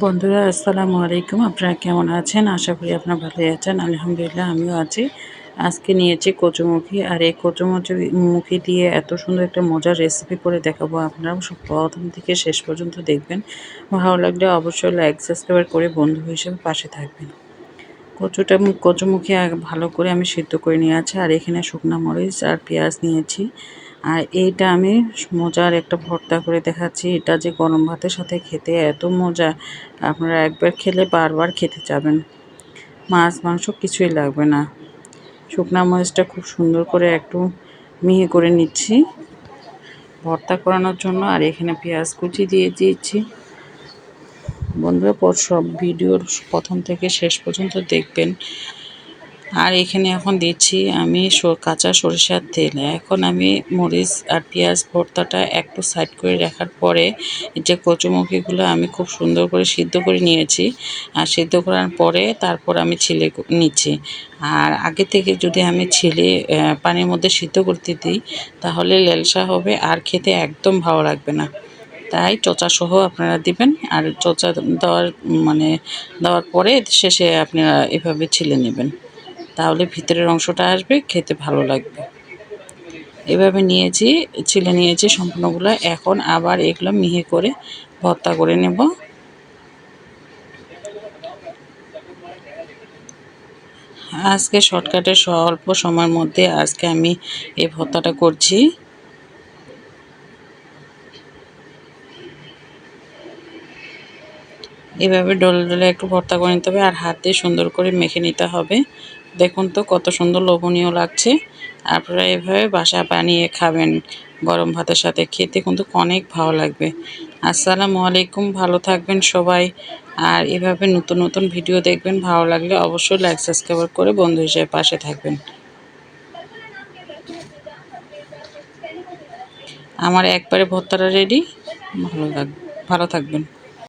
বন্ধুরা, আসসালামু আলাইকুম। আপনারা কেমন আছেন? আশা করি আপনারা ভালোই আছেন। আলহামদুলিল্লাহ, আমিও আছি। আজকে নিয়েছি কচুমুখী। আর এই কচুমুচি দিয়ে এত সুন্দর একটা মজার রেসিপি করে দেখাবো আপনারা। সব প্রথম থেকে শেষ পর্যন্ত দেখবেন। ভালো লাগলে অবশ্যই লাইক সাবস্ক্রাইব করে বন্ধু হিসেবে পাশে থাকবেন। কচুটা কচুমুখী ভালো করে আমি সিদ্ধ করে নিয়ে আছে। আর এখানে শুকনো মরিচ আর পেঁয়াজ নিয়েছি। আর এইটা আমি মজার একটা ভর্তা করে দেখাচ্ছি। এটা যে গরম ভাতের সাথে খেতে এত মজা। আপনারা একবার খেলে বারবার খেতে চাবেন। মাছ, মাংস কিছুই লাগবে না। শুকনা মরিচটা খুব সুন্দর করে একটু মিহি করে নিচ্ছি। ভর্তা করানোর জন্য আর এখানে পেঁয়াজ কুচি দিয়ে দিয়েছি বন্ধুরা, পর সব ভিডিওর প্রথম থেকে শেষ পর্যন্ত দেখবেন। আর এখানে এখন দিচ্ছি আমি কাঁচা সরিষার তেল। এখন আমি মরিচ আর পেঁয়াজ ভর্তাটা একটু সাইড করে রাখার পরে যে কচুমুখিগুলো আমি খুব সুন্দর করে সিদ্ধ করে নিয়েছি। আর সিদ্ধ করার পরে তারপর আমি ছিলে নিচ্ছি। আর আগে থেকে যদি আমি ছিলে পানির মধ্যে সিদ্ধ করতে দিই, তাহলে লেলসা হবে আর খেতে একদম ভালো লাগবে না। তাই চচা সহ আপনারা দিবেন আর চচা দেওয়ার মানে দেওয়ার পরে শেষে আপনারা এভাবে ছিলে নেবেন। তাহলে ভিতরের অংশটা আসবে, খেতে ভালো লাগবে। এভাবে নিয়েছি, ছিলে নিয়েছি সম্পূর্ণগুলো। এখন আবার এগুলো মিহি করে ভর্তা করে নেব। আজকে শর্টকাটে স্বল্প সময়ের মধ্যে আজকে আমি এই ভর্তাটা করছি। এভাবে ডলে ডলে একটু ভর্তা করে নিতে হবে আর হাত সুন্দর করে মেখে নিতে হবে। দেখুন তো কত সুন্দর লোভনীয় লাগছে। আপনারা এভাবে বাসা বানিয়ে খাবেন গরম ভাতের সাথে খেতে কিন্তু অনেক ভালো লাগবে। আসসালামু আলাইকুম, ভালো থাকবেন সবাই। আর এভাবে নতুন নতুন ভিডিও দেখবেন, ভালো লাগলে অবশ্যই লাইক সাবস্ক্রাইব করে বন্ধু হিসেবে পাশে থাকবেন। আমার একবারে ভর্তাটা রেডি ভালো থাক ভালো থাকবেন।